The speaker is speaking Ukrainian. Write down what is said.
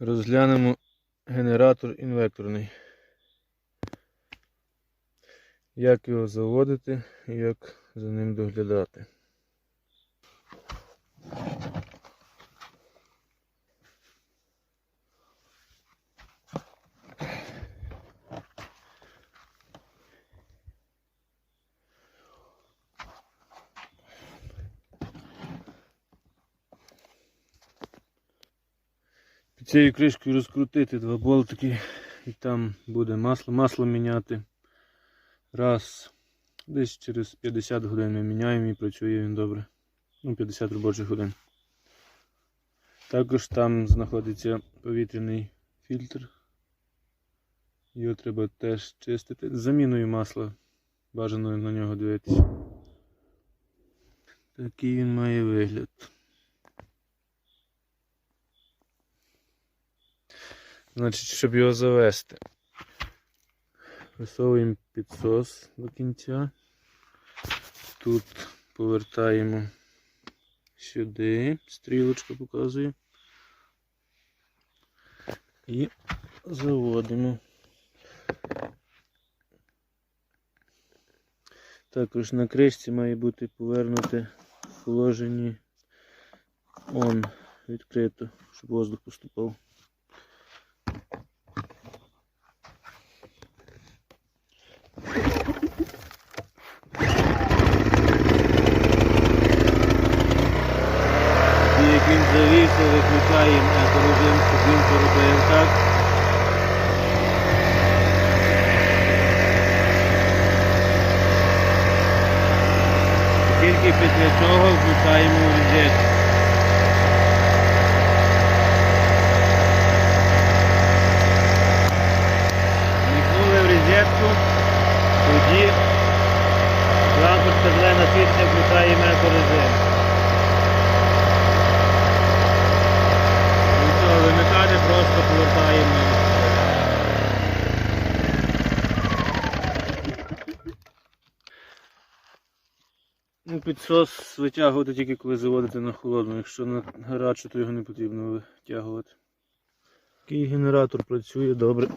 Розглянемо генератор інвекторний. Як його заводити і як за ним доглядати. Під цією кришкою розкрутити два болтики і там буде масло. Масло міняти. Раз. Десь через 50 годин ми міняємо і працює він добре. Ну, 50 робочих годин. Також там знаходиться повітряний фільтр. Його треба теж чистити. З заміною масла. Бажано на нього дивитися. Такий він має вигляд. Значить, щоб його завести, висовуємо підсос до кінця. Тут повертаємо сюди, стрілочка показує. І заводимо. Також на кришці має бути повернуте в он відкрито, щоб воздух поступав. І як він завівся, виключаємо екорежим, щоб він поробив так. Тільки після цього включаємо розетку, тоді лампочка зелена світиться, включаємо екорежим. Ну, підсос витягувати тільки коли заводити на холодну, якщо на гарячу, то його не потрібно витягувати. Такий генератор працює добре.